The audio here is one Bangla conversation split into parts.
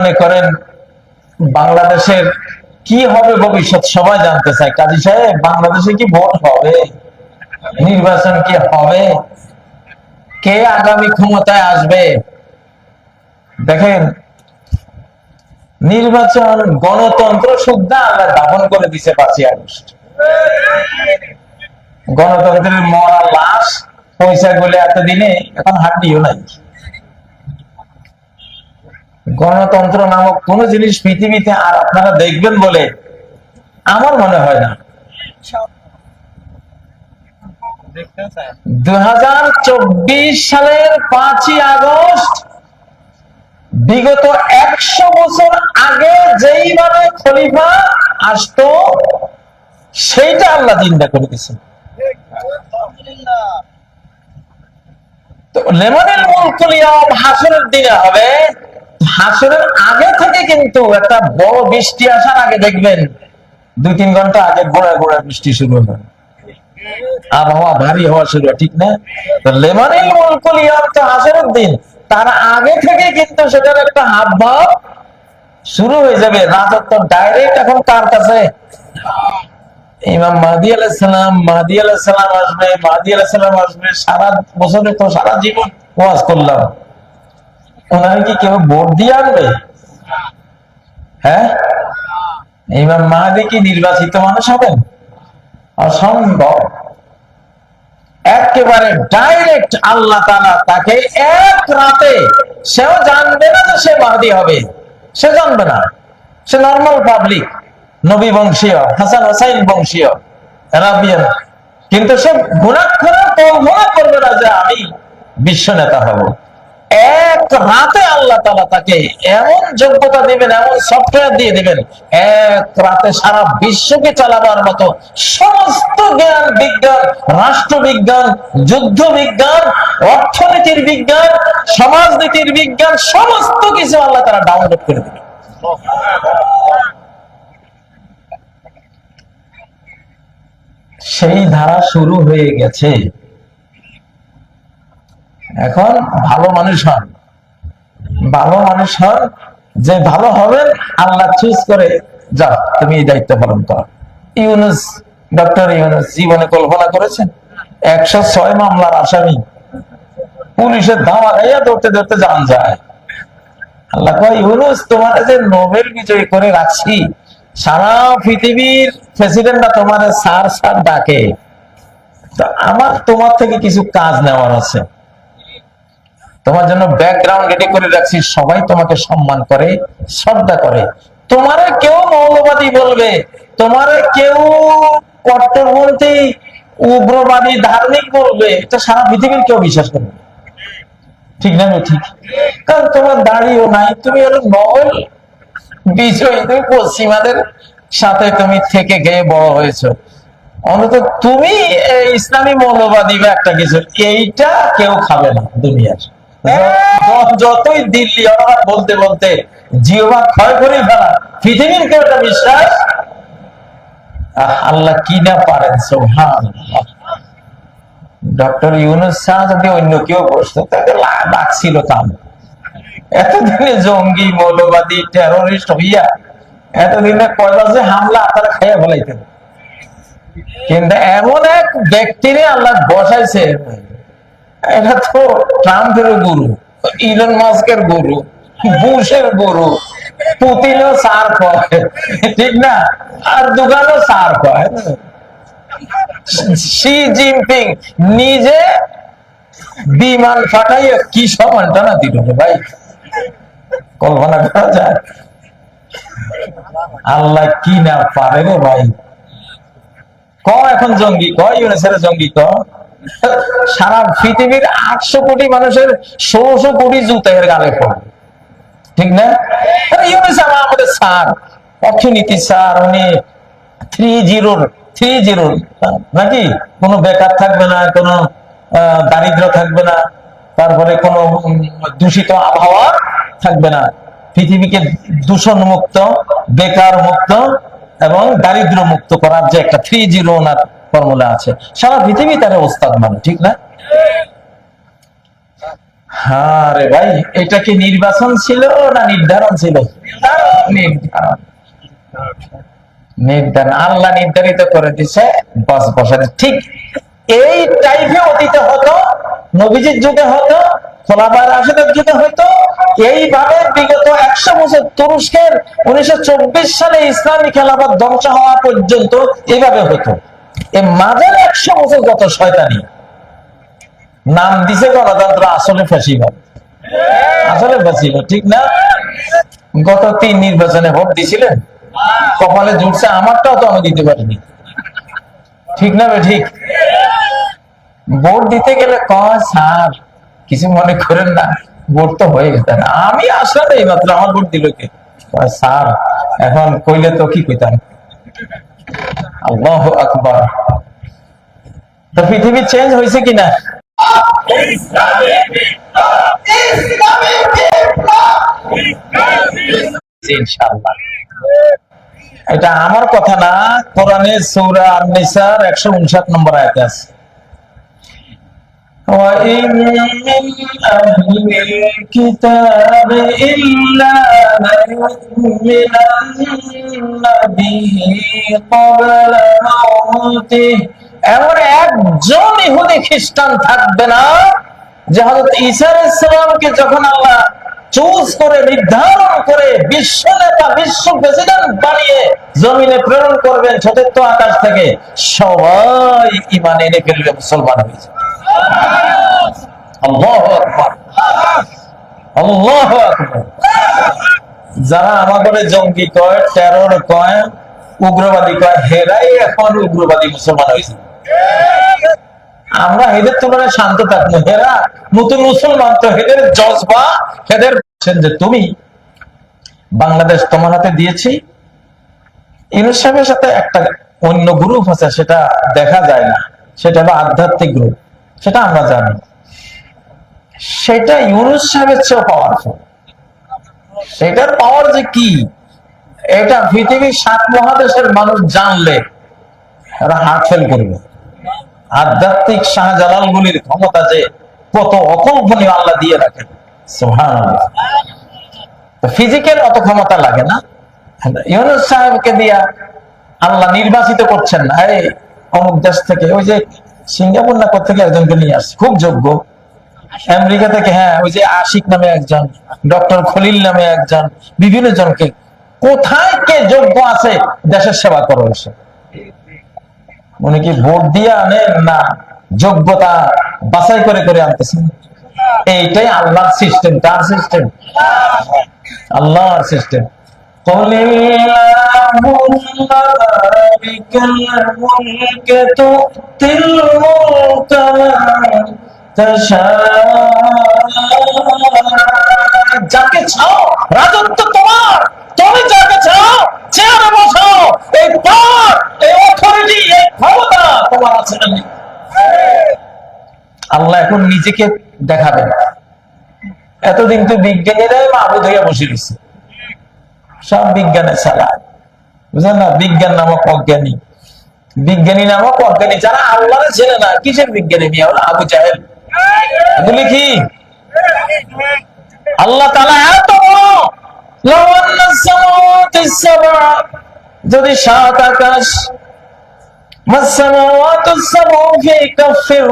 মনে করেন বাংলাদেশের কি হবে ভবিষ্যৎ সবাই জানতে চায়। কাজী সাহেব, বাংলাদেশে কি ভোট হবে? নির্বাচন কি হবে? কে আগামী ক্ষমতায় আসবে? দেখেন, নির্বাচন গণতন্ত্র শুদ্ধা আমরা দাপন করে দিছে পাঁচই আগস্ট। গণতন্ত্রের মরা লাশ পয়সা গুলে এতদিনে এখন হাড্ডিও নাই। গণতন্ত্র নামক কোন জিনিস পৃথিবীতে আর আপনারা দেখবেন বলে আমার মনে হয় না। দুই সালের পাঁচই আগস্ট, বিগত একশো বছর আগে যেইভাবে খলিফা আসতো, সেইটা আল্লাহ চিন্তা করে দিয়েছেন। লেমনের মুলকুল ইয়াম হাসরের দিনে হবে। হাসরের আগে থেকে কিন্তু একটা বড় বৃষ্টি আসার আগে দেখবেন দুই তিন ঘণ্টা আগে গোড়া গোড়া বৃষ্টি শুরু হবে আবহাওয়া ভারী হওয়া শুরু হয়, ঠিক না? লেমনের মুলকুল ইয়াম তো হাসরের দিন তার আগে থেকে কিন্তু সেটার একটা হাব ভাব শুরু হয়ে যাবে। রাজত্ব ডাইরেক্ট এখন কার কাছে। ইমাম মাহদি আলাইসালাম মাহদি আলাইসালাম আসবে মাহদি আলাইসালাম আসবে সারা বছরে তো সারা জীবন ওয়াজ করলাম। ওনারা কি কেউ ভোট দিয়ে আনবে? হ্যাঁ? ইমাম মাহাদি কি নির্বাচিত মানুষ হবেন। অসম্ভব। একেবারে ডাইরেক্ট আল্লাহ তালা তাকে এক রাতে সেও জানবে না যে সে মাহাদি হবে। সে জানবে না। সে নর্মাল পাবলিক নবী বংশীয়, হাসান হোসাইন বংশীয়, রাবিয়ান। কিন্তু সে গুণাক্ষরে কল্পনা করবে না যে আমি বিশ্ব নেতা হব। এক রাতে আল্লাহ তালা তাকে এমন যোগ্যতা দিবেন, এমন সফটওয়্যার দিয়ে দিবেন, এক রাতে সারা বিশ্বকে চালাবার মতো সমস্ত জ্ঞান বিজ্ঞান, রাষ্ট্রবিজ্ঞান যুদ্ধ বিজ্ঞান অর্থনীতির বিজ্ঞান, সমাজনীতির বিজ্ঞান, সমস্ত কিছু আল্লাহ তারা ডাউনলোড করে দিবেন। সেই ধারা শুরু হয়ে গেছে। এখন ভালো মানুষ হন। ভালো মানুষ হন, যে ভালো হবেন, আল্লাহ চুজ করে যাও, তুমি এই দায়িত্ব পালন করো। ইউনুস, ডক্টর ইউনুস জীবনে কল্পনা করেছেন? একশো ছয় মামলার আসামি পুলিশের ধাওয়া খাইয়া ধরতে ধরতে জান যায়। আল্লাহ ইউনুস, তোমার যে নোবেল বিজয়ী করে রাখছি, সারা পৃথিবীর প্রেসিডেন্টরা তোমার স্যার স্যার ডাকে। আমার, তোমার থেকে কিছু কাজ নেওয়ার আছে। তোমার জন্য ব্যাকগ্রাউন্ড রেডি করে রাখছি, সবাই তোমাকে সম্মান করে, শ্রদ্ধা করে। তোমারে কেউ মৌলবাদী বলবে, তোমারে কেউ কট্টরপন্থী, উগ্রবাদী, ধার্মিক বলবে, এটা সারা পৃথিবীর কেউ বিশ্বাস করবে ঠিক না ঠিক? কারণ তোমার দাড়িও নাই, তুমি হলো নভেল বিজয়ী, তুমি পশ্চিমাদের সাথে তুমি থেকে গিয়ে বড় হয়েছো। অন্তত তুমি ইসলামী মৌলবাদী বা একটা কিছু, এইটা কেউ খাবে না দুনিয়ার। যতই দিল্লি অনার বলতে বলতে জিওবা ক্ষয় করে ফেলা, পৃথিবীর কেউ একটা বিশ্বাস? আল্লাহ কি না পারেন সোহান ডক্টর ইউনুস শাহ যদি অন্য কেউ বসতো, তাকে লা- লাগছিল কাম এতদিনে জঙ্গি, মৌলবাদী টেরোরিস্ট হইয়া, এতদিনে কয়লা যে হামলা, তারা খাইয়া ফেলাইতেন। কিন্তু এমন এক ব্যক্তিরে আল্লাহ বসাইছে এটা তো ট্রাম্পের গুরু, ইলন মাস্কের গুরু, বুশের গুরু, পুতিনও সার কয় ঠিক না? আর দোকানও সার কয় শি জিনপিং নিজে বিমান ফাটাইয়া কি সমানটা না দিল ভাই? কল্পনা করা যায়? আল্লাহ কি না পারে রে ভাই? ক এখন জঙ্গি? ক ইউনেসের জঙ্গি ক? সারা পৃথিবীর আটশো কোটি মানুষের ষোলশো কোটি জুতা এর গালে পড়ে। ঠিক না? আমাদের স্যার, অর্থনীতি স্যার, উনি থ্রি জিরোর থ্রি জিরোর নাকি? কোনো বেকার থাকবে না, কোনো দারিদ্র থাকবে না, তারপরে কোনো দূষিত আবহাওয়া থাকবে না। পৃথিবীকে দূষণ মুক্ত বেকার মুক্ত এবং দারিদ্র মুক্ত করার যে একটা থ্রি জিরো ওনার ফর্মুলা আছে। সারা পৃথিবী তার ওস্তাদ মানে ঠিক না? হ্যাঁ রে ভাই, এটা কি নির্বাচন ছিল না নির্ধারণ ছিল? নির্ধারণ। আল্লাহ নির্ধারিত করে দিছে বস বসার ঠিক এই টাইপে অতীতে হতো, নবীজির যুগে হতো খোলাবার রাশেদের যুগে হতো। এইভাবে বিগত একশো বছর তুরস্কের উনিশশো চব্বিশ সালে ইসলামী খেলাফত ধ্বংস হওয়া পর্যন্ত এইভাবে হতো। এই মাঝের একশো বছর যত শয়তানি। নাম দিছে গণতন্ত্র, আসলে ফাঁসিবাদ। আসলে ফাঁসিবাদ, ঠিক না? গত তিন নির্বাচনে ভোট দিছিলেন কপালে জুটছে, আমারটাও তো আমি দিতে পারিনি। ঠিক না ঠিক? ভোট দিতে গেলে কয়, স্যার, কিছু মনে করেন না, ভোট তো হয়ে গেছে না। আমি আসলাম এই মাত্র, আমার ভোট দিল কে? স্যার, এখন কইলে তো কি কইতাম? আল্লাহ আকবর তো পৃথিবী চেঞ্জ হয়েছে কিনা? এটা আমার কথা না, কোরআনে সূরা আন-নিসার 159 নম্বর আয়াতে আছে। وَإِن مِّنْ أَهْلِ الْكِتَابِ إِلَّا لَيُؤْمِنَنَّ بِهِ قَبْلَ مَوْتِهِ এমন একজন ইহুদি খ্রিস্টান থাকবে না যে হযরত ঈসা আলাইহিস সালামকে যখন আল্লাহ চুজ করে নির্ধারণ করে বিশ্ব নেতা বিশ্ব প্রেসিডেন্ট বানিয়ে জমিনে প্রেরণ করবেন চতুর্থ আকাশ থেকে সবাই ইমান এনে ফেলবে মুসলমান হয়েছে যারা আমাদের জঙ্গি কয়, টেরর কয়, উগ্রবাদী কয়, হেরাই এখন উগ্রবাদী মুসলমান হয়েছে। আমরা এদের তুলনায় শান্ত থাকব। হেরা নতুন মুসলমান তো এদের জজবা বলছেন যে তুমি বাংলাদেশ তোমার হাতে দিয়েছি। ইউনুস সাহেবের সাথে একটা অন্য গ্রুপ আছে, সেটা দেখা যায় না। সেটা হলো আধ্যাত্মিক গ্রুপ সেটা আমরা জানি। সেটা ইউনুস সাহেবের চেয়েও পাওয়ারফুল সেটার পাওয়ার যে কি? এটা পৃথিবীর সাত মহাদেশের মানুষ জানলে এরা হার্ট ফেল করবে। আধ্যাত্মিক শাহজালাল গুলির ক্ষমতা যে কত অকল্পনীয় আল্লাহ দিয়ে রাখেন ফিজিক্যাল অত ক্ষমতা লাগে না। ইউনুস সাহেবকে দিয়া আল্লাহ নির্বাচিত করছেন না। এই অমুক দেশ থেকে, ওই যে সিঙ্গাপুর না থেকে একজনকে নিয়ে আসছে? খুব যোগ্য। আমেরিকা থেকে হ্যাঁ ওই যে আশিক নামে একজন, ডক্টর খলিল নামে একজন, বিভিন্ন জনকে। কোথায় কে যোগ্য আছে? দেশের সেবা করো এসে। উনি কি ভোট দিয়ে আনেন না যোগ্যতা বাছাই করে করে আনতেছেন? এইটাই আল্লাহর সিস্টেম তার সিস্টেম আল্লাহর সিস্টেম قل اللهم مالك الملك تؤتي الملك من تشاء যাকে চাও রাজত্ব তোমার তুমি যাকে চাও চেয়ারে বসো এই পাওয়ার এই অথরিটি এই ক্ষমতা তোমার আছে না নেই? আল্লাহ এখন নিজেকে দেখাবেন এতদিন তো বিজ্ঞানীরাই মাহবুদ হইয়া বসে গেছে সব বিজ্ঞানের ছাড়া বুঝলেন না? বিজ্ঞান নামক অজ্ঞানী। বিজ্ঞানী নামক অজ্ঞানী যারা আল্লাহরে ছেলে না, কিসের বিজ্ঞানী নিয়ে হলো আবু জাহেল। এগুলি কি? আল্লাহ তালা এত যদি সাত আকাশ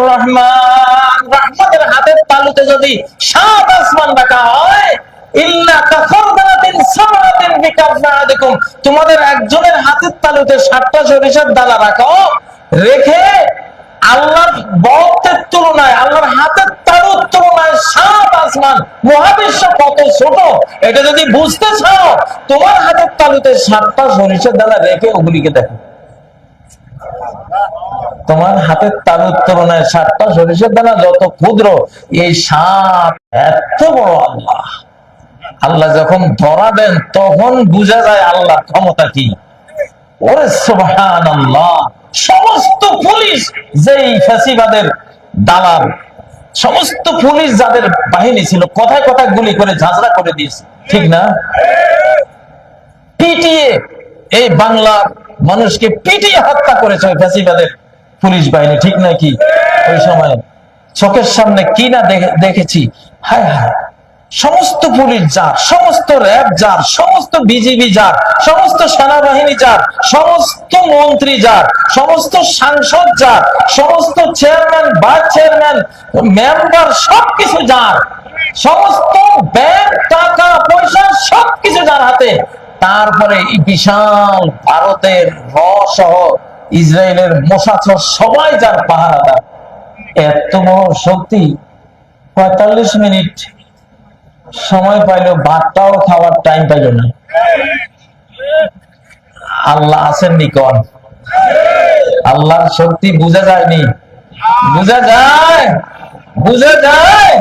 রহমানের হাতের তালুতে যদি সাত আসমান রাখা হয় তোমাদের একজনের হাতের তালুতে সাতটা সরিষার রাখো। রেখে আল্লাহর তুলনায়, আল্লাহর হাতের তুলনায় সাত আসমান। মহাবিশ্ব কত ছোট, এটা যদি বুঝতে চাও, তোমার হাতের তালুতে সাতটা সরিষার দানা রেখে ওগুলিকে দেখো। তোমার হাতের তালুর তুলনায় সাতটা সরিষার দানা যত ক্ষুদ্র, এই সাপ এত বড় আল্লাহ। আল্লাহ যখন ধরা দেন তখন বোঝা যায় আল্লাহ ক্ষমতা কি। ওরে আল্লাহ সমস্ত পুলিশ যেই ফ্যাসিবাদের দালাল, সমস্ত পুলিশ যাদের বাহিনী ছিল, কথায় কথায় গুলি করে, ঝাঁঝরা করে দিয়েছে। ঠিক না? পিটিয়ে এই বাংলার মানুষকে পিটিয়ে হত্যা করেছে ওই ফ্যাসিবাদের পুলিশ বাহিনী, ঠিক নাকি ওই সময় চোখের সামনে কি না দেখে- দেখেছি? হায় হায়। সমস্ত পুলিশ যার, সমস্ত র্যাব যার, সমস্ত বিজিবি যার, সমস্ত সেনাবাহিনী যার, সমস্ত মন্ত্রী যার, সমস্ত সাংসদ যার, সমস্ত চেয়ারম্যান, ভাইস চেয়ারম্যান, মেম্বার সবকিছু যার। সমস্ত ব্যাংক, টাকা, পয়সা সবকিছু যার হাতে। তারপরে বিশাল ভারতের র সহ ইসরায়েলের মোসাছর সবাই যার পাহারাদার। এত বড় শক্তি, পঁয়তাল্লিশ মিনিট সময় পাইলো ভাতটাও খাওয়ার টাইম পাইল না। আল্লাহ আছেন নিকন আল্লাহর শক্তি বুঝা যায়নি। বুঝা যায়? বুঝা যায়।